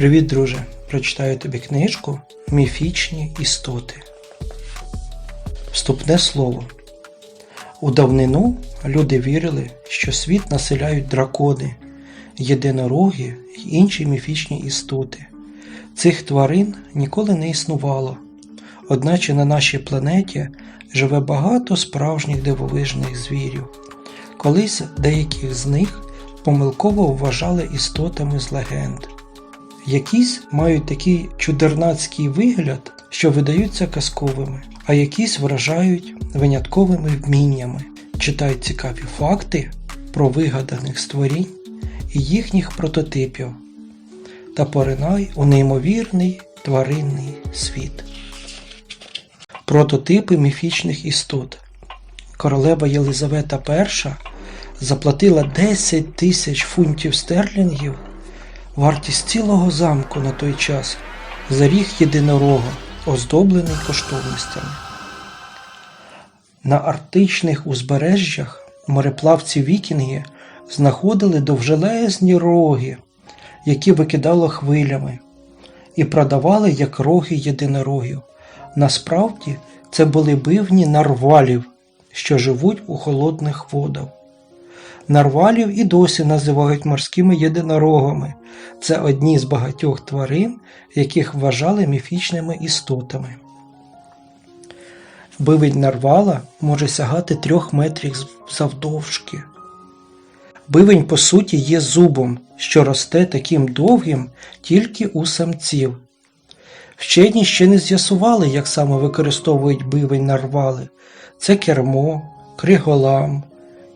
Привіт, друже! Прочитаю тобі книжку Міфічні істоти. Вступне слово. У давнину люди вірили, що світ населяють дракони, єдинороги й інші міфічні істоти. Цих тварин ніколи не існувало, одначе на нашій планеті живе багато справжніх дивовижних звірів. Колись деяких з них помилково вважали істотами з легенд. Якісь мають такий чудернацький вигляд, що видаються казковими, а якісь вражають винятковими вміннями, читають цікаві факти про вигаданих створінь і їхніх прототипів та поринай у неймовірний тваринний світ. Прототипи міфічних істот. Королева Єлизавета І заплатила 10 тисяч фунтів стерлінгів вартість цілого замку на той час за ріг єдинорога, оздоблений коштовностями. На арктичних узбережжях мореплавці вікінги знаходили довжелезні роги, які викидало хвилями, і продавали як роги єдинорогів. Насправді це були бивні нарвалів, що живуть у холодних водах. Нарвалів і досі називають морськими єдинорогами. Це одні з багатьох тварин, яких вважали міфічними істотами. Бивень нарвала може сягати трьох метрів завдовжки. Бивень, по суті, є зубом, що росте таким довгим тільки у самців. Вчені ще не з'ясували, як саме використовують бивень нарвали. Це кермо, криголам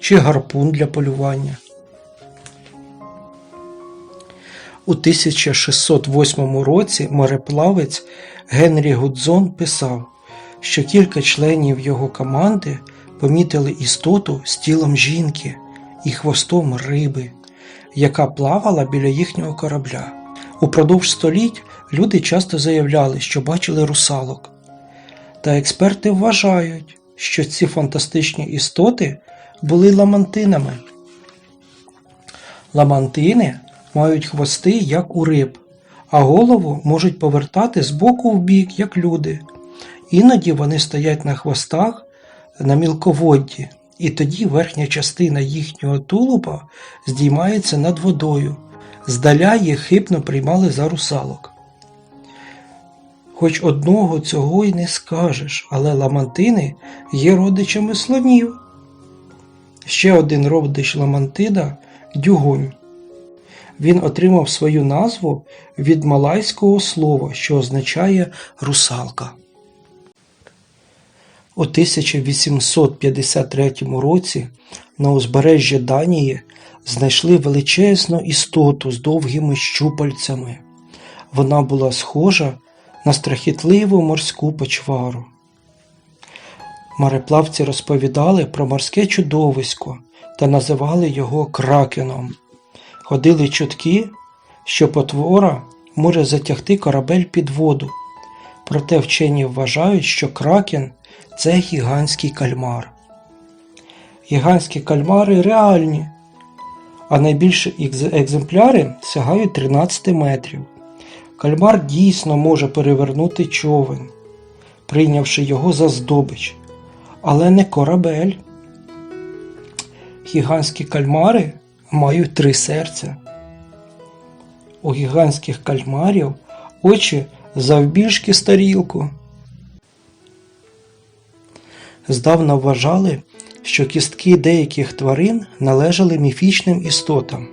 чи гарпун для полювання. У 1608 році мореплавець Генрі Гудзон писав, що кілька членів його команди помітили істоту з тілом жінки і хвостом риби, яка плавала біля їхнього корабля. Упродовж століть люди часто заявляли, що бачили русалок. Та експерти вважають, що ці фантастичні істоти були ламантинами. Ламантини мають хвости, як у риб, а голову можуть повертати з боку в бік, як люди. Іноді вони стоять на хвостах на мілководді, і тоді верхня частина їхнього тулуба здіймається над водою. Здаля їх хибно приймали за русалок. Хоч одного цього й не скажеш, але ламантини є родичами слонів. Ще один родич ламантида дюгонь. Він отримав свою назву від малайського слова, що означає русалка. У 1853 році на узбережжі Данії знайшли величезну істоту з довгими щупальцями. Вона була схожа на страхітливу морську почвару. Мореплавці розповідали про морське чудовисько та називали його кракеном. Ходили чутки, що потвора може затягти корабель під воду, проте вчені вважають, що кракен це гігантський кальмар. Гігантські кальмари реальні, а найбільші екземпляри сягають 13 метрів. Кальмар дійсно може перевернути човен, прийнявши його за здобич, але не корабель. Гігантські кальмари мають три серця. У гігантських кальмарів очі завбільшки старілку. Здавна вважали, що кістки деяких тварин належали міфічним істотам.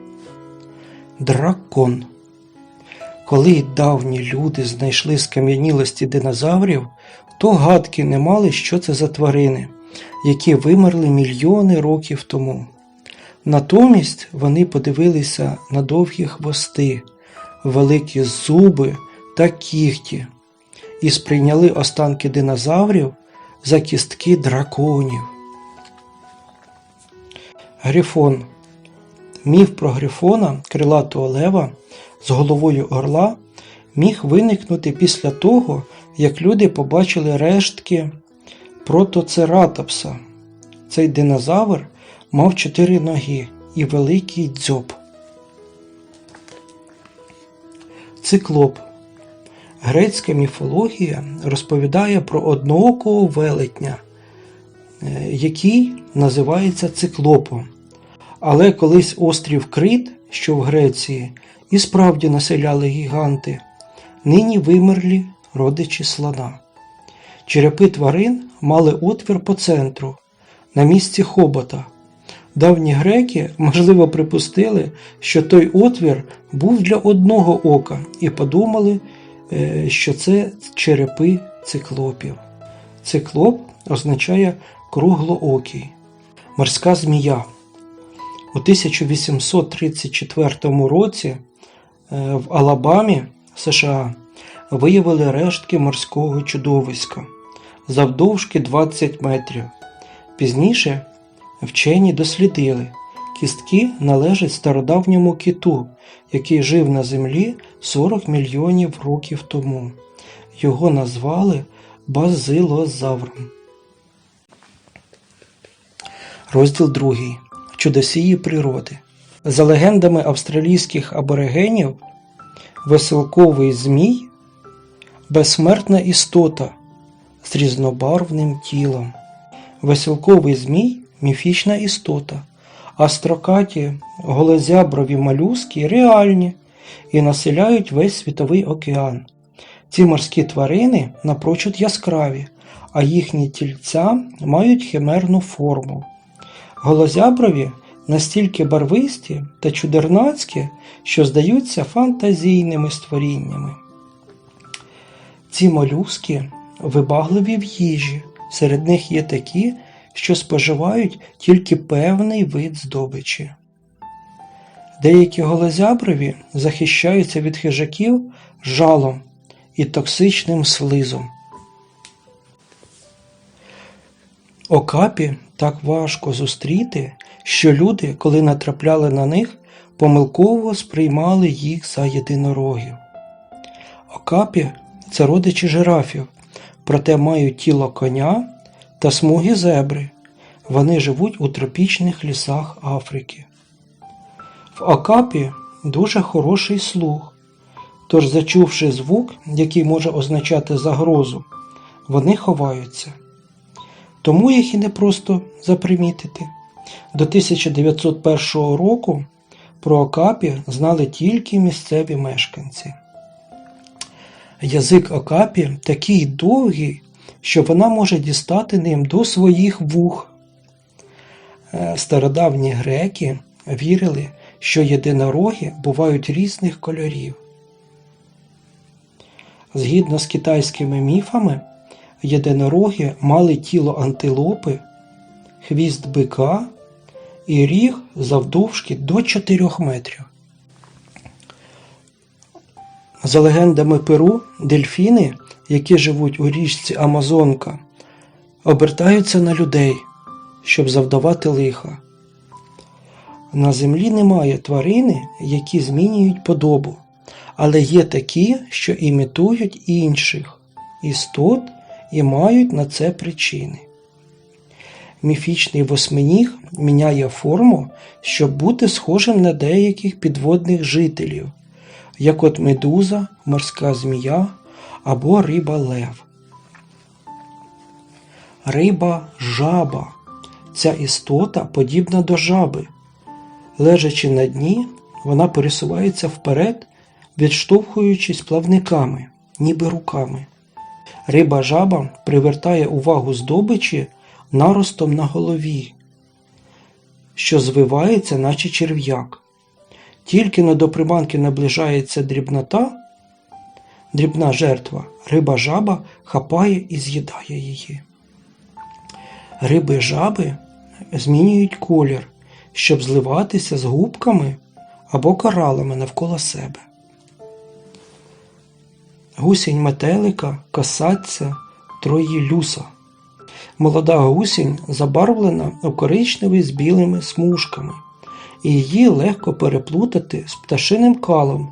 Дракон. Коли давні люди знайшли скам'янілості динозаврів, то гадки не мали, що це за тварини, які вимерли мільйони років тому. Натомість вони подивилися на довгі хвости, великі зуби та кігті і сприйняли останки динозаврів за кістки драконів. Грифон. Міф про грифона, крилатого лева з головою орла міг виникнути після того, як люди побачили рештки протоцератопса. Цей динозавр мав чотири ноги і великий дзьоб. Циклоп. Грецька міфологія розповідає про одноокого велетня, е, який називається циклопом. Але колись острів Крит, що в Греції, і справді населяли гіганти, нині вимерлі родичі слона. Черепи тварин мали отвір по центру, на місці хобота. Давні греки, можливо, припустили, що той отвір був для одного ока, і подумали, е, що це черепи циклопів. Циклоп означає круглоокий, морська змія. У 1834 році е, в Алабамі, США, виявили рештки морського чудовиська завдовжки 20 метрів. Пізніше вчені дослідили, кістки належать стародавньому киту, який жив на землі 40 мільйонів років тому. Його назвали базилозавром. Розділ 2. Чудосії природи. За легендами австралійських аборигенів, веселковий змій безсмертна істота з різнобарвним тілом. Веселковий змій міфічна істота, а строкаті голозяброві малюски реальні і населяють весь світовий океан. Ці морські тварини напрочуд яскраві, а їхні тільця мають химерну форму. Голозяброві настільки барвисті та чудернацькі, що здаються фантазійними створіннями. Ці молюски вибагливі в їжі, серед них є такі, що споживають тільки певний вид здобичі. Деякі голозяброві захищаються від хижаків жалом і токсичним слизом. Окапі так важко зустріти, що люди, коли натрапляли на них, помилково сприймали їх за єдинорогів. Окапі це родичі жирафів, проте мають тіло коня та смуги зебри. Вони живуть у тропічних лісах Африки. В Окапі дуже хороший слух, тож, зачувши звук, який може означати загрозу, вони ховаються. Тому їх і не просто запримітити. До 1901 року про Окапі знали тільки місцеві мешканці. Язик Окапі такий довгий, що вона може дістати ним до своїх вух. Е, Стародавні греки вірили, що єдинороги бувають різних кольорів. Згідно з китайськими міфами, єдинороги мали тіло антилопи, хвіст бика і ріг завдовжки до 4 метрів. За легендами Перу, дельфіни, які живуть у річці Амазонка, обертаються на людей, щоб завдавати лиха. На землі немає тварини, які змінюють подобу, але є такі, що імітують інших істот і мають на це причини. Міфічний восьминіг міняє форму, щоб бути схожим на деяких підводних жителів, як от медуза, морська змія або риба лев. Риба жаба. Ця істота подібна до жаби. Лежачи на дні, вона пересувається вперед, відштовхуючись плавниками, ніби руками. Риба жаба привертає увагу здобичі наростом на голові, що звивається, наче черв'як. Тільки но до приманки наближається дрібнота, дрібна жертва, риба жаба хапає і з'їдає її. Риби жаби змінюють колір, щоб зливатися з губками або коралами навколо себе. Гусінь метелика, касаця, троїлюса. Молода гусінь забарвлена у коричневий з білими смужками, і її легко переплутати з пташиним калом.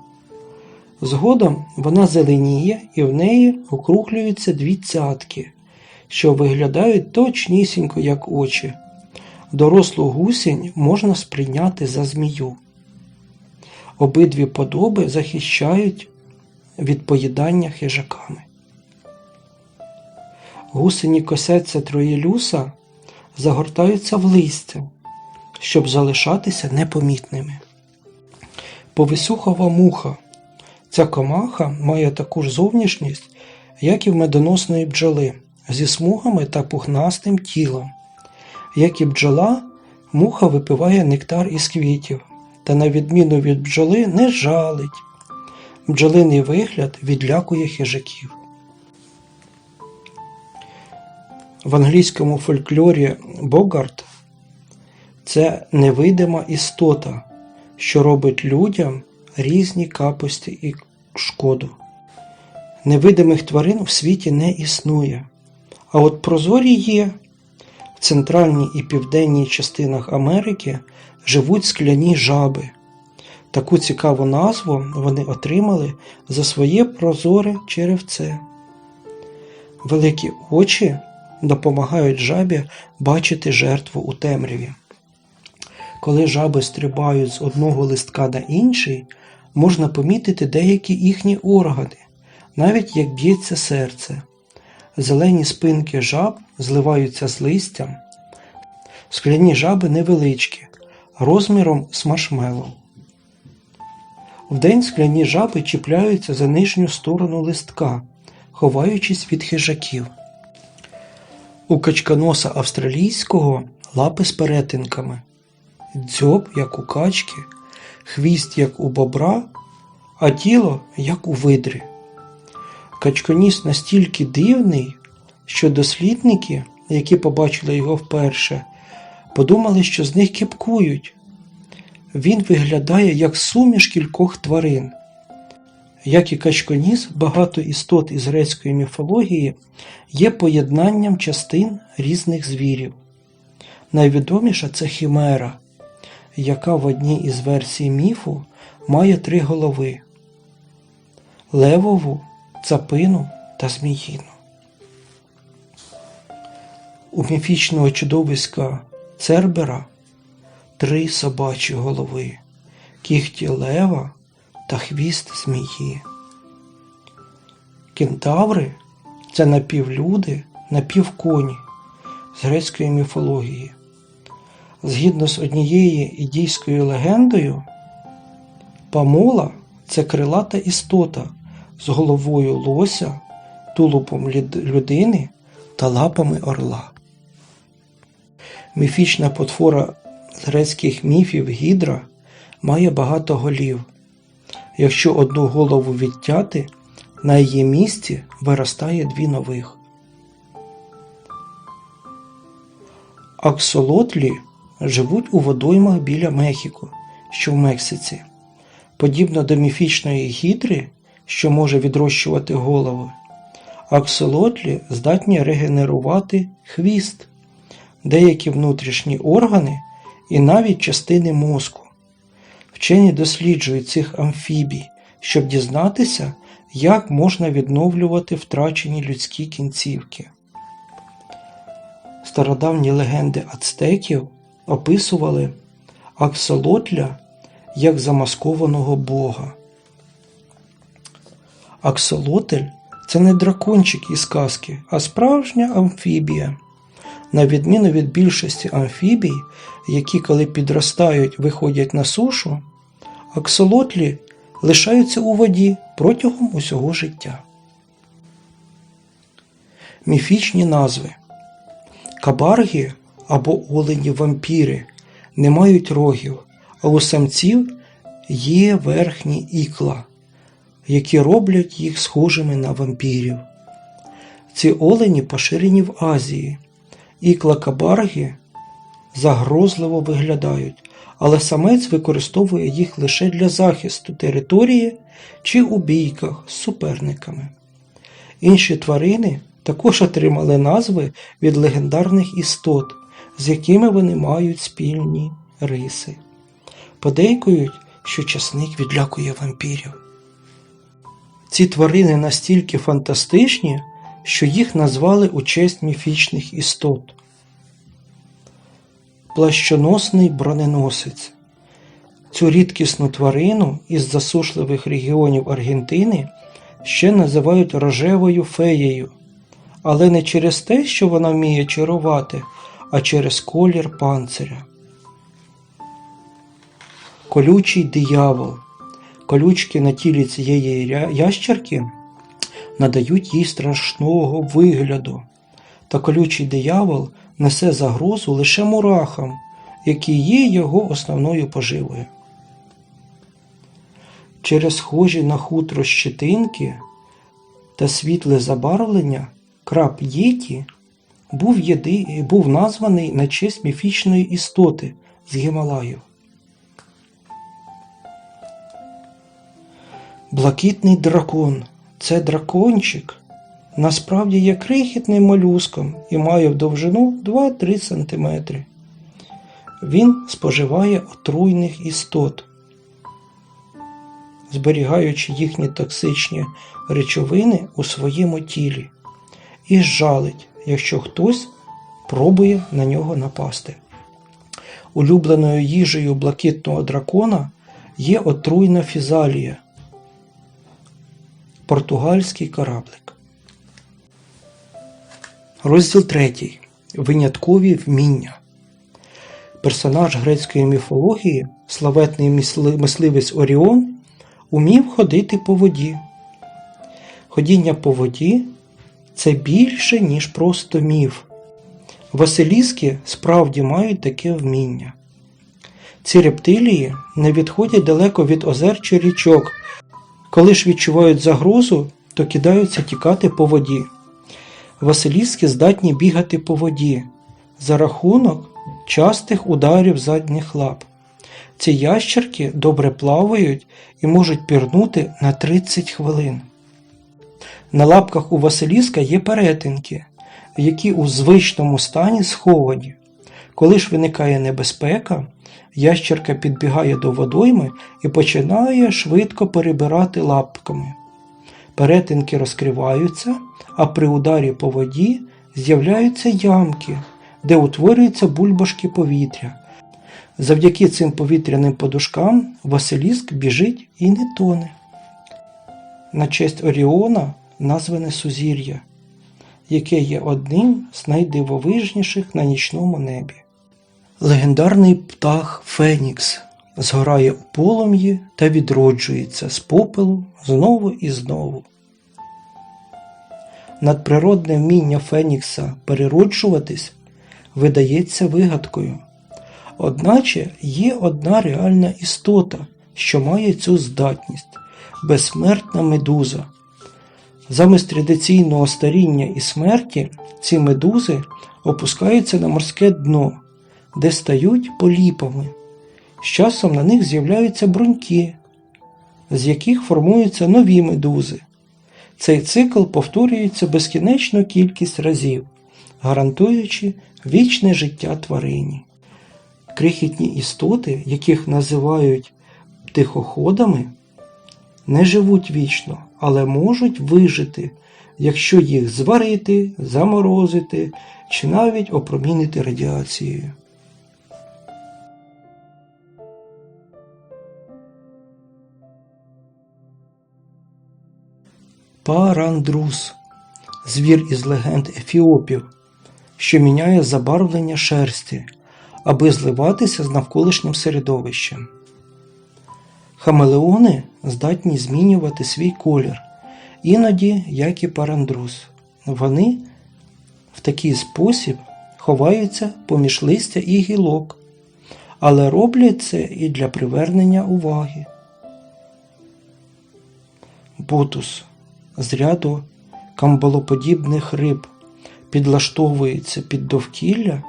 Згодом вона зеленіє і в неї округлюються дві цятки, що виглядають точнісінько, як очі. Дорослу гусінь можна сприйняти за змію. Обидві подоби захищають від поїдання хижаками. Гусені косяться троєлюса загортаються в листя, щоб залишатися непомітними. Повисухова муха. Ця комаха має таку ж зовнішність, як і в медоносної бджоли, зі смугами та пухнастим тілом. Як і бджола, муха випиває нектар із квітів та, на відміну від бджоли, не жалить. Бджолиний вигляд відлякує хижаків. В англійському фольклорі Богарт це невидима істота, що робить людям різні капості і шкоду. Невидимих тварин в світі не існує. А от прозорі є. В центральній і південній частинах Америки живуть скляні жаби. Таку цікаву назву вони отримали за своє прозоре черевце. Великі очі допомагають жабі бачити жертву у темряві. Коли жаби стрибають з одного листка на інший, можна помітити деякі їхні органи, навіть як б'ється серце. Зелені спинки жаб зливаються з листям. Скляні жаби невеличкі, розміром з маршмеллоу. Вдень скляні жаби чіпляються за нижню сторону листка, ховаючись від хижаків. У качканоса австралійського лапи з перетинками, дзьоб, як у качки, хвіст, як у бобра, а тіло, як у видри. Качконіс настільки дивний, що дослідники, які побачили його вперше, подумали, що з них кипкують. Він виглядає як суміш кількох тварин. Як і качконіс, багато істот із грецької міфології є поєднанням частин різних звірів. Найвідоміша це хімера, яка в одній із версій міфу має три голови левову, цапину та зміїну. У міфічного чудовиська Цербера три собачі голови, кіхті лева та хвіст змії. Кентаври це напівлюди, напівконі з грецької міфології. Згідно з однією ідійською легендою, Памола це крилата істота з головою лося, тулупом людини та лапами орла. Міфічна потвора грецьких міфів гідра має багато голів. Якщо одну голову відтяти, на її місці виростає дві нових. Аксолотлі живуть у водоймах біля Мехіко, що в Мексиці. Подібно до міфічної гідри, що може відрощувати голови, аксолотлі здатні регенерувати хвіст, деякі внутрішні органи і навіть частини мозку. Вчені досліджують цих амфібій, щоб дізнатися, як можна відновлювати втрачені людські кінцівки. Стародавні легенди ацтеків описували аксолотля як замаскованого бога. Аксолотль це не дракончик із казки, а справжня амфібія. На відміну від більшості амфібій, які, коли підростають, виходять на сушу, аксолотлі лишаються у воді протягом усього життя. Міфічні назви Кабарги або олені вампіри не мають рогів, а у самців є верхні ікла, які роблять їх схожими на вампірів. Ці олені поширені в Азії. Ікла кабарги загрозливо виглядають, але самець використовує їх лише для захисту території чи у бійках з суперниками. Інші тварини також отримали назви від легендарних істот, з якими вони мають спільні риси. Подейкують, що часник відлякує вампірів. Ці тварини настільки фантастичні, що їх назвали у честь міфічних істот. Плащоносний броненосець. Цю рідкісну тварину із засушливих регіонів Аргентини ще називають рожевою феєю, але не через те, що вона вміє чарувати, а через колір панциря. Колючий диявол. Колючки на тілі цієї ящерки надають їй страшного вигляду. Та колючий диявол несе загрозу лише мурахам, які є його основною поживою. Через схожі на хутро щетинки та світле забарвлення краб Єті був, єди... був названий на честь міфічної істоти з Гімалаїв. Блакитний дракон це дракончик. Насправді є крихітним молюском і має в довжину 2-3 см. Він споживає отруйних істот, зберігаючи їхні токсичні речовини у своєму тілі, і жалить, якщо хтось пробує на нього напасти. Улюбленою їжею блакитного дракона є отруйна фізалія португальський кораблик. Розділ 3. Виняткові вміння. Персонаж грецької міфології, славетний мисливець Оріон, умів ходити по воді. Ходіння по воді це більше, ніж просто міф. Василіски справді мають таке вміння. Ці рептилії не відходять далеко від озер чи річок, коли ж відчувають загрозу, то кидаються тікати по воді. Василіски здатні бігати по воді за рахунок частих ударів задніх лап. Ці ящерки добре плавають і можуть пірнути на 30 хвилин. На лапках у Василіска є перетинки, які у звичному стані сховані. Коли ж виникає небезпека, ящерка підбігає до водойми і починає швидко перебирати лапками. Перетинки розкриваються, а при ударі по воді з'являються ямки, де утворюються бульбашки повітря. Завдяки цим повітряним подушкам Василіск біжить і не тоне. На честь Оріона назване Сузір'я, яке є одним з найдивовижніших на нічному небі. Легендарний птах Фенікс згорає у полум'ї та відроджується з попелу знову і знову. Надприродне вміння Фенікса перероджуватись видається вигадкою. Одначе є одна реальна істота, що має цю здатність безсмертна медуза. Замість традиційного старіння і смерті ці медузи опускаються на морське дно, де стають поліпами. З часом на них з'являються бруньки, з яких формуються нові медузи. Цей цикл повторюється безкінечну кількість разів, гарантуючи вічне життя тварині. Крихітні істоти, яких називають тихоходами, не живуть вічно, але можуть вижити, якщо їх зварити, заморозити чи навіть опромінити радіацією. Парандрус звір із легенд Ефіопів, що міняє забарвлення шерсті, аби зливатися з навколишнім середовищем. Хамелеони здатні змінювати свій колір, іноді, як і парандрус. Вони в такий спосіб ховаються поміж листя і гілок, але роблять це і для привернення уваги. Бутус з ряду камбалоподібних риб підлаштовується під довкілля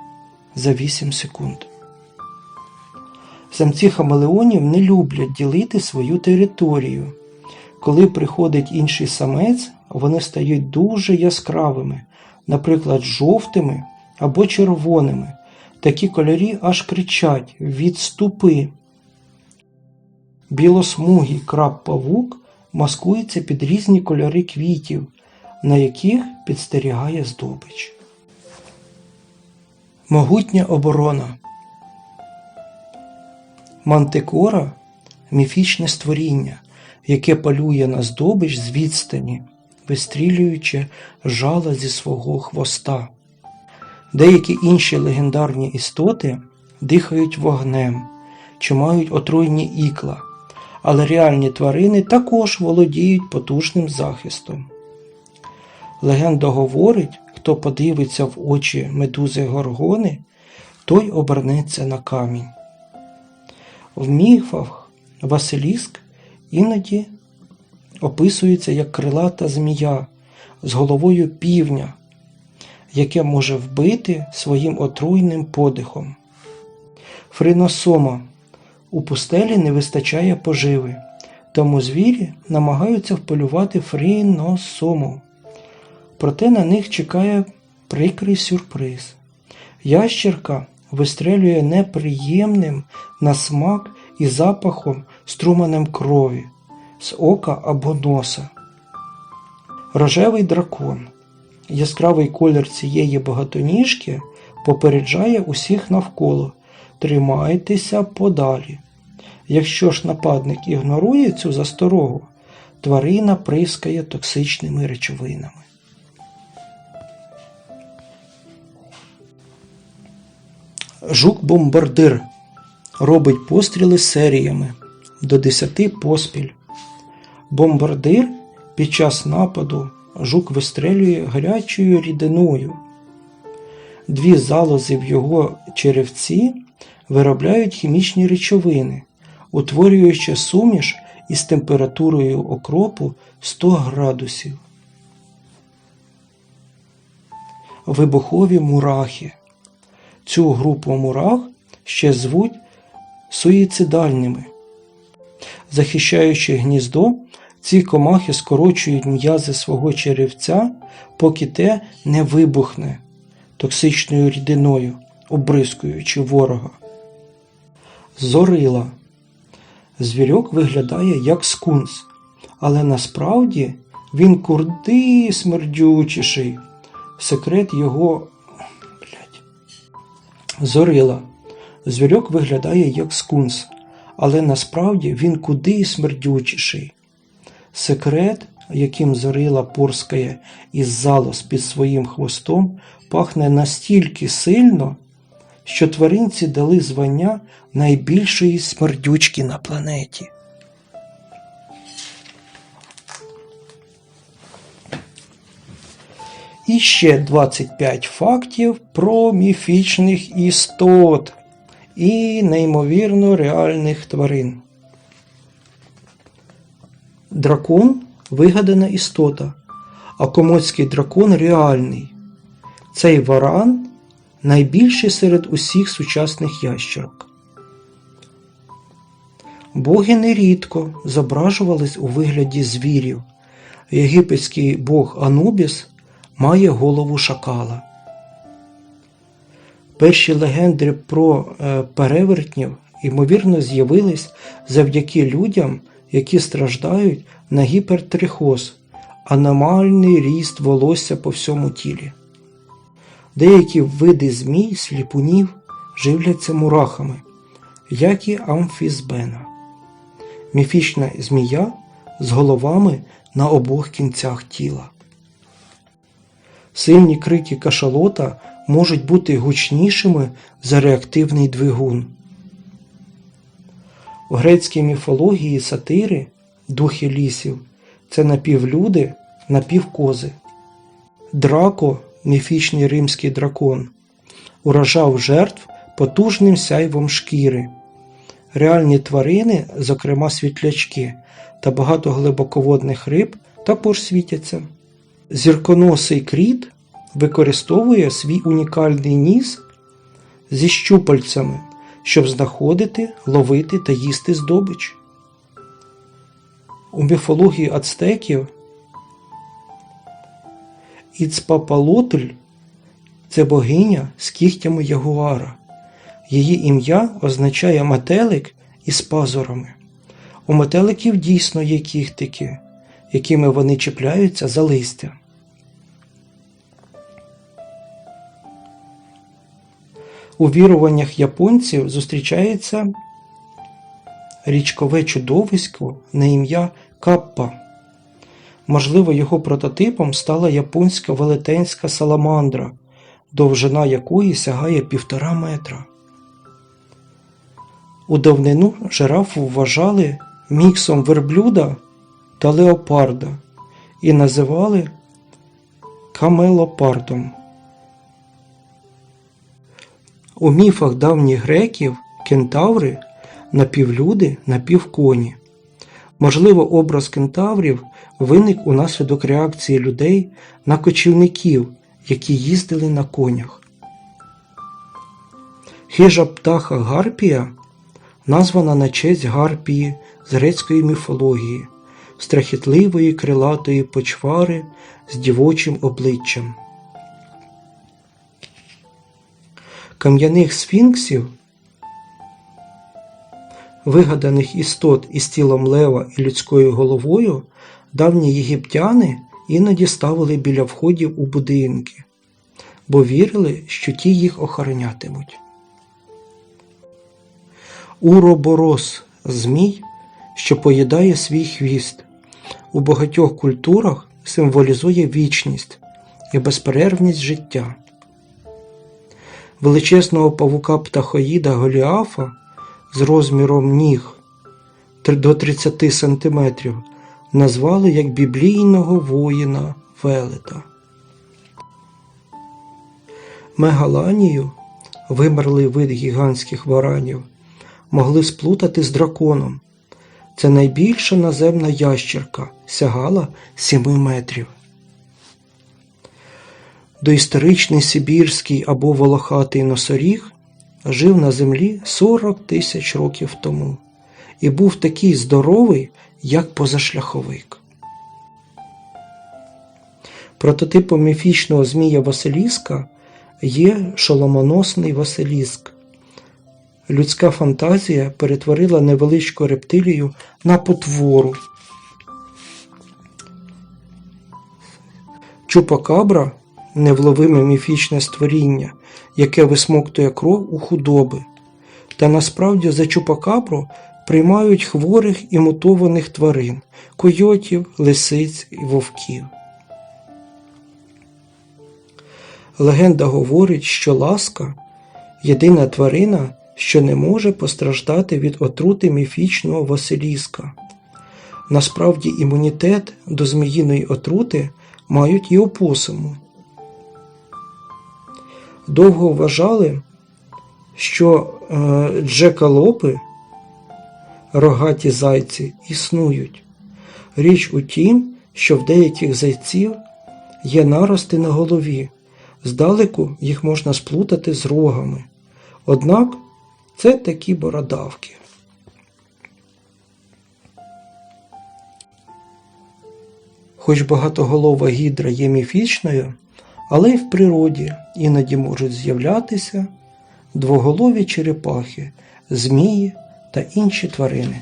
за 8 секунд. Самці хамелеонів не люблять ділити свою територію. Коли приходить інший самець, вони стають дуже яскравими, наприклад, жовтими або червоними. Такі кольорі аж кричать відступи. Білосмугий краб-павук маскується під різні кольори квітів, на яких підстерігає здобич. Могутня оборона. Мантикора міфічне створіння, яке полює на здобич з відстані, вистрілюючи жала зі свого хвоста. Деякі інші легендарні істоти дихають вогнем чи мають отруйні ікла, але реальні тварини також володіють потужним захистом. Легенда говорить, хто подивиться в очі медузи горгони, той обернеться на камінь. В міфах Василіск іноді описується як крилата змія з головою півня, яке може вбити своїм отруйним подихом. Фриносома у пустелі не вистачає поживи, тому звірі намагаються вполювати фріносому. Проте на них чекає прикрий сюрприз. Ящерка вистрелює неприємним на смак і запахом струменем крові з ока або носа. Рожевий дракон. Яскравий колір цієї багатоніжки попереджає усіх навколо. Тримайтеся подалі. Якщо ж нападник ігнорує цю засторогу, тварина прискає токсичними речовинами. Жук-бомбардир робить постріли серіями до 10 поспіль. Бомбардир під час нападу жук вистрелює гарячою рідиною. Дві залози в його черевці виробляють хімічні речовини, утворюючи суміш із температурою окропу 100 градусів. Вибухові мурахи. Цю групу мурах ще звуть суїцидальними. Захищаючи гніздо, ці комахи скорочують м'язи свого черевця, поки те не вибухне токсичною рідиною, обрискуючи ворога. Зорила. Звірок виглядає як скунс, але насправді він курди смердючіший. Секрет його. Зорила. Звірок виглядає як скунс, але насправді він куди смердючіший. Секрет, яким зорила порскає із залоз під своїм хвостом, пахне настільки сильно, що тваринці дали звання найбільшої смердючки на планеті. І ще 25 фактів про міфічних істот і неймовірно реальних тварин. Дракон вигадана істота, а комодський дракон реальний. Цей варан найбільший серед усіх сучасних ящерок. Боги нерідко зображувались у вигляді звірів. Єгипетський бог Анубіс має голову шакала. Перші легенди про е, перевертнів, ймовірно, з'явились завдяки людям, які страждають на гіпертрихоз, аномальний ріст волосся по всьому тілі. Деякі види змій, сліпунів живляться мурахами, як і амфізбена. Міфічна змія з головами на обох кінцях тіла. Сильні крики кашалота можуть бути гучнішими за реактивний двигун. У грецькій міфології сатири, духи лісів, це напівлюди, напівкози. Драко, міфічний римський дракон, уражав жертв потужним сяйвом шкіри. Реальні тварини, зокрема світлячки та багато глибоководних риб, також світяться. Зірконосий кріт використовує свій унікальний ніс зі щупальцями, щоб знаходити, ловити та їсти здобич. У міфології ацтеків Іцпапалотль це богиня з кігтями ягуара. Її ім'я означає метелик із пазурами. У метеликів дійсно є кіхтики, якими вони чіпляються за листя. У віруваннях японців зустрічається річкове чудовисько на ім'я каппа. Можливо, його прототипом стала японська велетенська саламандра, довжина якої сягає півтора метра. У давнину жирафу вважали міксом верблюда та леопарда і називали камелопардом. У міфах давніх греків кентаври напівлюди, напівконі. Можливо, образ кентаврів виник унаслідок реакції людей на кочівників, які їздили на конях. Хижа птаха Гарпія названа на честь Гарпії з грецької міфології, страхітливої крилатої почвари з дівочим обличчям. Кам'яних сфінксів, вигаданих істот із тілом лева і людською головою, давні єгиптяни іноді ставили біля входів у будинки, бо вірили, що ті їх охоронятимуть. Уроборос змій, що поїдає свій хвіст, у багатьох культурах символізує вічність і безперервність життя. Величезного павука птахоїда Голіафа з розміром ніг до 30 см назвали як біблійного воїна Велета. Мегаланію, вимерлий вид гігантських варанів, могли сплутати з драконом. Це найбільша наземна ящерка, сягала 7 метрів. Доісторичний сибірський або волохатий носоріг жив на землі 40 тисяч років тому і був такий здоровий, як позашляховик. Прототипом міфічного змія Василіска є шоломоносний Василіск. Людська фантазія перетворила невеличку рептилію на потвору. Чупакабра невловиме міфічне створіння, яке висмоктує кров у худоби. Та насправді за чупакабру приймають хворих і мутованих тварин койотів, лисиць і вовків. Легенда говорить, що ласка єдина тварина, що не може постраждати від отрути міфічного Василіска. Насправді імунітет до зміїної отрути мають і опосуму. Довго вважали, що е, джекалопи, рогаті зайці, існують. Річ у тім, що в деяких зайців є нарости на голові, здалеку їх можна сплутати з рогами. Однак це такі бородавки. Хоч багатоголова гідра є міфічною, але й в природі іноді можуть з'являтися двоголові черепахи, змії та інші тварини.